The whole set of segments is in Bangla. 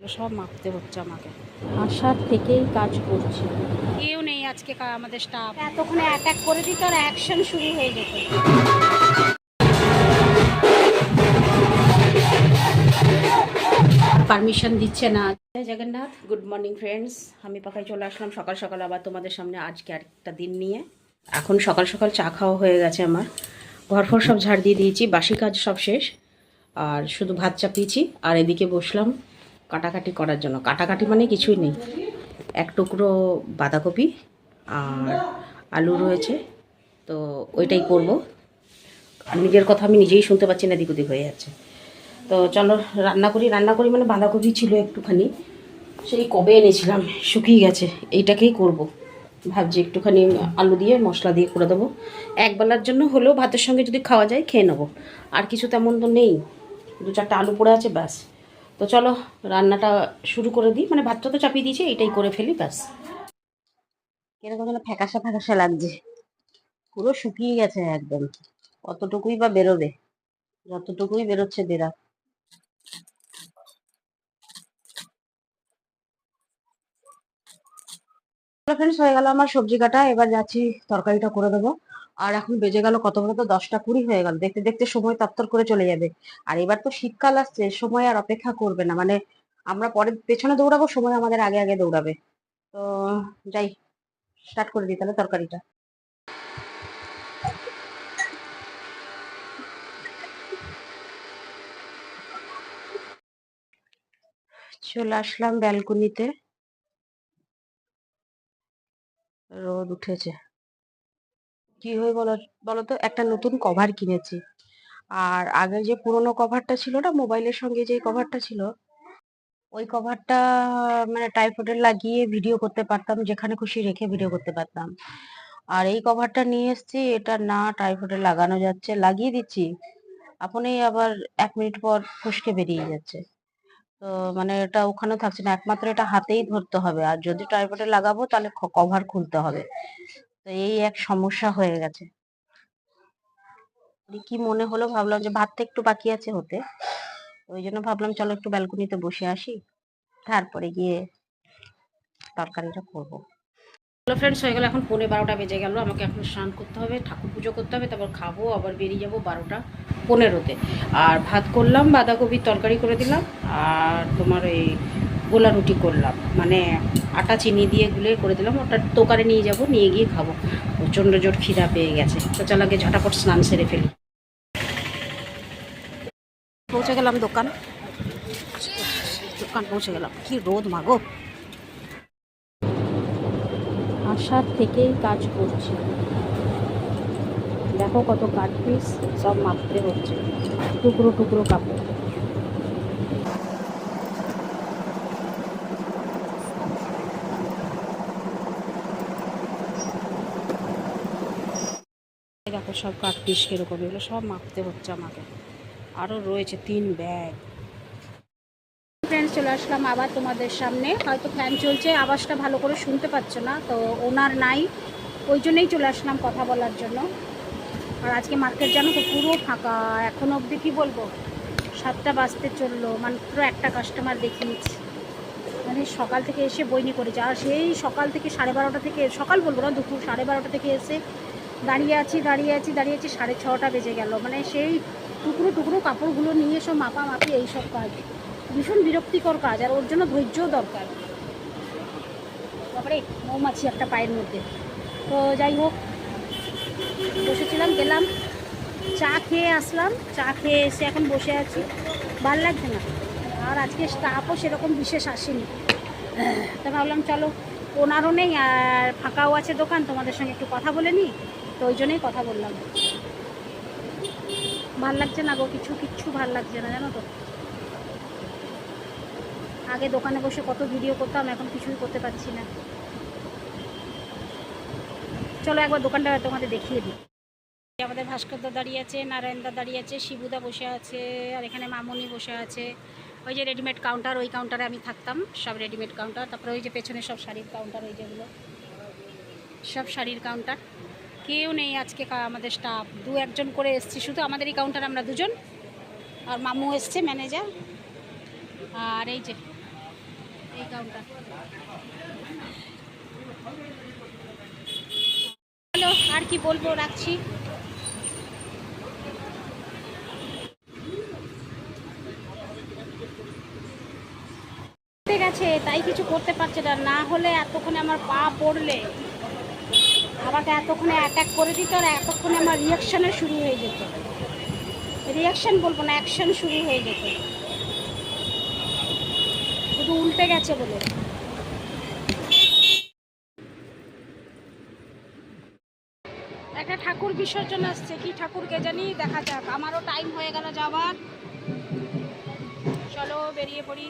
সব মাপতে হচ্ছে আমাকে। আসার থেকেই কাজ করছি। কেউ নেই আজকে আমাদের স্টাফ এতক্ষণে অ্যাটাক করে দিত আর অ্যাকশন শুরু হয়ে যেত। পারমিশন দিচ্ছে না। জয় জগন্নাথ গুড মর্নিং ফ্রেন্ডস আমি পাখায় চলে আসলাম সকাল সকাল আবার তোমাদের সামনে আজকে আরেকটা দিন নিয়ে। এখন সকাল সকাল চা খাওয়া হয়ে গেছে আমার। ঘর ফর সব ঝাড় দিয়ে দিয়েছি বাসি কাজ সব শেষ। আর শুধু ভাত চাপিয়েছি আর এদিকে বসলাম। কাটাকাটি করার জন্য। কাটাকাটি মানে কিছুই নেই। এক টুকরো বাঁধাকপি আর আলু রয়েছে, তো ওইটাই করব। আর নিজের কথা আমি নিজেই শুনতে পাচ্ছি না দিক ওদিক হয়ে যাচ্ছে। তো চলো, রান্না করি। রান্না করি মানে বাঁধাকপি ছিল একটুখানি। সেই কবে এনেছিলাম, শুকিয়ে গেছে। এইটাকেই করব। ভাবছি একটুখানি আলু দিয়ে মশলা দিয়ে করে দেবো। একবেলার জন্য হলেও ভাতের সঙ্গে যদি খাওয়া যায়, খেয়ে নেব। আর কিছু তেমন তো নেই। দু চারটা আলু পড়ে আছে, ব্যাস। তো চলো, রান্নাটা শুরু করে দিই। মানে ভাতটা তো চাপিয়ে দিয়েছি, এইটাই করে ফেলি, ব্যাস। কীরকম যেন ফ্যাকাশা ফ্যাকাশা লাগছে। পুরো শুকিয়ে গেছে একদম। কতটুকুই বা বেরোবে? যতটুকুই বেরোচ্ছে বেরা। ফ্রেন্ডস হয়ে গেল আমার সবজি কাটা। এবার যাচ্ছি, তরকারিটা করে দেবো। আর এখন বেজে গেল কত বলতো? দশটা কুড়ি হয়ে গেল। দেখতে দেখতে সময় তত্তর করে চলে যাবে। আর এবার তো শীতকাল আসছে, সময় আর অপেক্ষা করবে না। মানে আমরা পরে পেছনে দৌড়াবো, সময় আমাদের আগে আগে দৌড়াবে। তো যাই স্টার্ট করে দিই তাহলে তরকারিটা। চলে আসলাম ব্যালকনিতে। রোদ উঠেছে। কি হয়ে বলো বলো তো একটা নতুন কভার কিনেছি। আর আগে যে পুরোনো কভারটা ছিল না মোবাইলের সঙ্গে যে কভারটা ছিল, ওই কভারটা মানে টাইপোডে লাগিয়ে ভিডিও করতে পারতাম, যেখানে খুশি রেখে ভিডিও করতে পারতাম। আর এই কভারটা নিয়ে এসেছি, এটা না টাইপোডে লাগানো যাচ্ছে, লাগিয়ে দিচ্ছি। আপনি আবার এক মিনিট পর ফসকে বেরিয়ে যাচ্ছে। তো মানে এটা ওখানে থাকছে না, একমাত্র এটা হাতেই ধরতে হবে। আর যদি ট্রাইপডে লাগাবো, তাহলে কভার খুলতে হবে। তো এই এক সমস্যা হয়ে গেছে। দিয়ে কি মনে হলো ভাবলাম যে ভাতটা একটু বাকি আছে হতে। ওই জন্য ভাবলাম চলো একটু ব্যালকনিতে বসে আসি। তারপরে গিয়ে তরকারিটা করব। হ্যালো ফ্রেন্ডস হয়ে গেল এখন পৌনে বারোটা বেজে গেল। আমাকে এখন স্নান করতে হবে, ঠাকুর পুজো করতে হবে, তারপর খাব, আবার বেরিয়ে যাব বারোটা পনেরোতে। আর ভাত করলাম, বাঁধাকপির তরকারি করে দিলাম, আর তোমার এই গোলা রুটি করলাম। মানে আটা চিনি দিয়ে গুলে করে দিলাম, ওটা দোকানে নিয়ে যাব, নিয়ে গিয়ে খাব। প্রচণ্ড জোর খিদা পেয়ে গেছে। তো চল আগে ঝটাপট স্নান সেরে ফেলি। পৌঁছে গেলাম দোকান। দোকান পৌঁছে গেলাম। কি রোদ মাগো আসার থেকেই কাজ করছি। দেখো কত কাঠ পিস, সব মাপতে হচ্ছে। টুকরো টুকরো কাপড় দেখো সব কাঠ পিস কীরকম এগুলো সব মাপতে হচ্ছে আমাকে। আরও রয়েছে তিন ব্যাগ। ফ্রেন্ডস চলে আসলাম আবার তোমাদের সামনে। হয়তো ফ্যান চলছে, আওয়াজটা ভালো করে শুনতে পাচ্ছ না, তো ওনার নাই। ওই জন্যই চলে আসলাম কথা বলার জন্য। আর আজকে মার্কেট জানো তো পুরো ফাঁকা, এখন অবধি কি বলব? সাতটা বাজতে চলল মানে মাত্র একটা কাস্টমার দেখিয়েছি মানে সকাল থেকে এসে বইনি করেছে আর সেই সকাল থেকে সাড়ে বারোটা থেকে, সকাল বলব না, দুপুর সাড়ে বারোটা থেকে এসে দাঁড়িয়ে আছি দাঁড়িয়ে আছি দাঁড়িয়ে আছি, সাড়ে ছটা বেজে গেল। মানে সেই টুকরো টুকরো কাপড়গুলো নিয়ে সব মাপামাপি এইসব কাজ। ভীষণ বিরক্তিকর কাজ, আর ওর জন্য ধৈর্যও দরকার। তারপরে মৌমাছি একটা পায়ের মধ্যে। তো যাই হোক, বসেছিলাম, গেলাম, চা খেয়ে আসলাম। চা খেয়ে এসে এখন বসে আছি। ভালো লাগছে না। আর আজকে স্টাফও সেরকম বিশেষ আসেনি। তা ভাবলাম, চলো, ওনারও নেই, আর ফাঁকাও আছে দোকান, তোমাদের সঙ্গে একটু কথা বলে নিই। তো ওই জন্যই কথা বললাম। ভালো লাগছে না গো, কিছু, কিচ্ছু ভালো লাগছে না, জানো তো? আগে দোকানে বসে কত ভিডিও করতাম, এখন কিছুই করতে পারছি না। চলো একবার দোকানটা তোমাদের দেখিয়ে দিই। আমাদের ভাস্করদা দাঁড়িয়ে আছে নারায়ণদা দাঁড়িয়ে আছে শিবুদা বসে আছে, আর এখানে মামনি বসে আছে। ওই যে রেডিমেড কাউন্টার ওই কাউন্টারে আমি থাকতাম, সব রেডিমেড কাউন্টার তারপরে ওই যে পেছনে সব শাড়ির কাউন্টার ওই যেগুলো, সব শাড়ির কাউন্টার কেউ নেই আজকে আমাদের স্টাফ দু একজন করে এসছি, শুধু আমাদের এই কাউন্টার আমরা দুজন। আর মামু এসছে ম্যানেজার আর এই যে, এই কাউন্টার হ্যালো, আর কি বলব, রাখছি। আছে তাই কিছু করতে পারছে না। না হলে এতক্ষণে আমার পা পড়লে। আমাকে এতক্ষণে অ্যাটাক করে দিত আর এতক্ষণে আমার রিয়াকশানে শুরু হয়ে যেত। রিয়াকশন বলব না অ্যাকশন শুরু হয়ে যেত। শুধু উল্টে গেছে বলে। একটা ঠাকুর বিসর্জন আসছে। কি ঠাকুরকে জানি? দেখা যাক। আমারও টাইম হয়ে গেল যাওয়ার। চলো, বেরিয়ে পড়ি।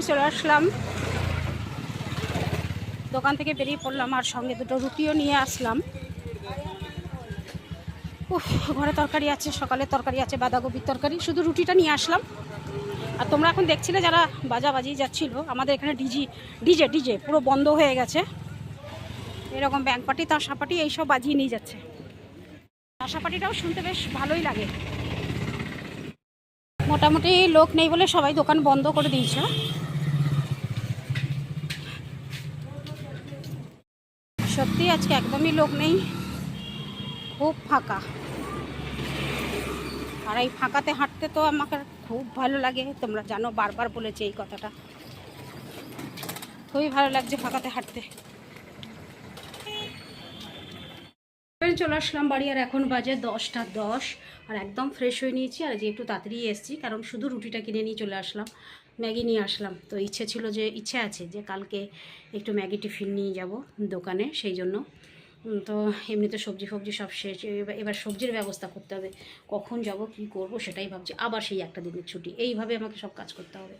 ফ্রেন্ডস চলে আসলাম। দোকান থেকে বেরিয়ে পড়লাম আর সঙ্গে দুটো রুটিও নিয়ে আসলাম। ঘরে তরকারি আছে, সকালে তরকারি আছে, বাঁধাকপির তরকারি, শুধু রুটিটা নিয়ে আসলাম। আর তোমরা এখন দেখছিলে যারা বাজা বাজাবাজি যাচ্ছিল, আমাদের এখানে ডিজি, ডিজে ডিজে পুরো বন্ধ হয়ে গেছে। এরকম ব্যাংক পার্টি তাসা পার্টি এইসব বাজিয়ে নিয়ে যাচ্ছে। তাসা শুনতে বেশ ভালোই লাগে। মোটামুটি লোক নেই বলে সবাই দোকান বন্ধ করে দিয়েছে। সত্যি আজকে একদমই লোক নেই। খুব ফাঁকা। আর এই ফাঁকাতে হাঁটতে তো আমাকে খুব ভালো লাগে। তোমরা জানো, বারবার বলেছে এই কথাটা। খুবই ভালো লাগছে ফাঁকাতে হাঁটতে। চলে আসলাম বাড়ি আর এখন বাজে দশটা দশ। আর একদম ফ্রেশ হয়ে নিয়েছি। আর যে একটু তাড়াতাড়ি এসেছি, কারণ শুধু রুটিটা কিনে নিয়ে চলে আসলাম। ম্যাগি নিয়ে আসলাম। তো ইচ্ছে ছিল যে, ইচ্ছে আছে যে, কালকে একটু ম্যাগি টিফিন নিয়ে যাব দোকানে, সেই জন্য। তো এমনিতে সবজি ফবজি সব শেষ। এবার- সবজির ব্যবস্থা করতে হবে। কখন যাব, কি করব, সেটাই ভাবছি। আবার সেই একটা দিনের ছুটি। এইভাবে আমাকে সব কাজ করতে হবে।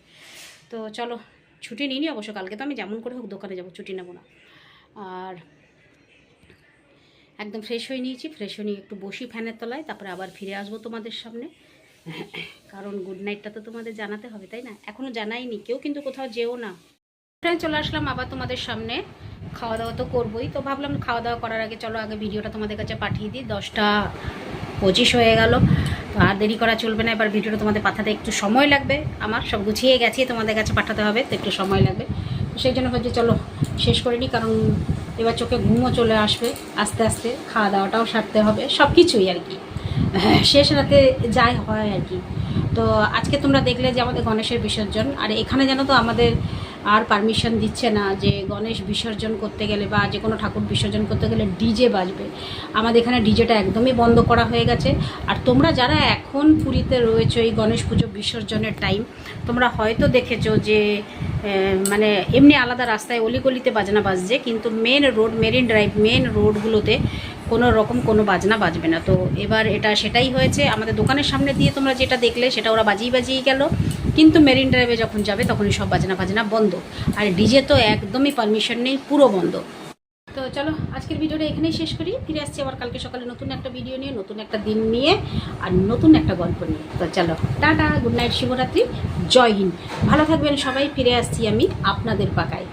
তো চলো, ছুটি নিই নি অবশ্য। কালকে তো আমি যেমন করে হোক দোকানে যাব, ছুটি নেব না। আর একদম ফ্রেশ হয়ে নিয়েছি। ফ্রেশ হয়ে নিয়ে একটু বসি ফ্যানের তলায়, তারপরে আবার ফিরে আসব তোমাদের সামনে। কারণ গুড নাইটটা তো তোমাদের জানাতে হবে, তাই না? এখনও জানাইনি, কেউ কিন্তু কোথাও যেও না। ফ্রেন্ড চলে আসলাম আবার তোমাদের সামনে। খাওয়া দাওয়া তো করবোই। তো ভাবলাম খাওয়া দাওয়া করার আগে চলো, আগে ভিডিওটা তোমাদের কাছে পাঠিয়ে দিই। দশটা পঁচিশ হয়ে গেল। তো আর দেরি করা চলবে না। এবার ভিডিওটা তোমাদের পাঠাতে একটু সময় লাগবে। আমার সব গুছিয়ে গেছি, তোমাদের কাছে পাঠাতে হবে, তো একটু সময় লাগবে। সেই জন্য ভাবছি চলো, শেষ করে নিই কারণ এবার চোখে ঘুমও চলে আসবে। আস্তে আস্তে খাওয়া দাওয়াটাও সারতে হবে। সব কিছুই আর কি। শেষ রাতে যাই হয় আর কি। তো আজকে তোমরা দেখলে যে আমাদের গণেশের বিসর্জন, আর এখানে যেন তো আমাদের আর পারমিশন দিচ্ছে না যে গণেশ বিসর্জন করতে গেলে বা যে কোনো ঠাকুর বিসর্জন করতে গেলে ডিজে বাজবে। আমাদের এখানে ডিজেটা একদমই বন্ধ করা হয়ে গেছে। আর তোমরা যারা এখন পুরীতে রয়েছো এই গণেশ পুজো বিসর্জনের টাইম তোমরা হয়তো দেখেছ যে মানে এমনি আলাদা রাস্তায় অলিগলিতে বাজনা বাজছে, কিন্তু main road marine drive main রোডগুলোতে কোনো রকম কোনো বাজনা বাজবে না। তো এবার এটা সেটাই হয়েছে, আমাদের দোকানের সামনে দিয়ে তোমরা যেটা দেখলে সেটা ওরা বাজিয়ে বাজিয়ে গেল। কিন্তু মেরিন ড্রাইভে যখন যাবে তখনই সব বাজনা বাজনা বন্ধ। আর ডিজে তো একদমই পারমিশন নেই, পুরো বন্ধ। তো চলো, আজকের ভিডিওটা এখানেই শেষ করি। ফিরে আসছি আবার কালকে সকালে নতুন একটা ভিডিও নিয়ে, নতুন একটা দিন নিয়ে, আর নতুন একটা গল্প নিয়ে। তো চলো, টাটা গুড নাইট শিবরাত্রি জয় হিন্দ। ভালো থাকবেন সবাই, ফিরে আসছি আমি আপনাদের পাকায়।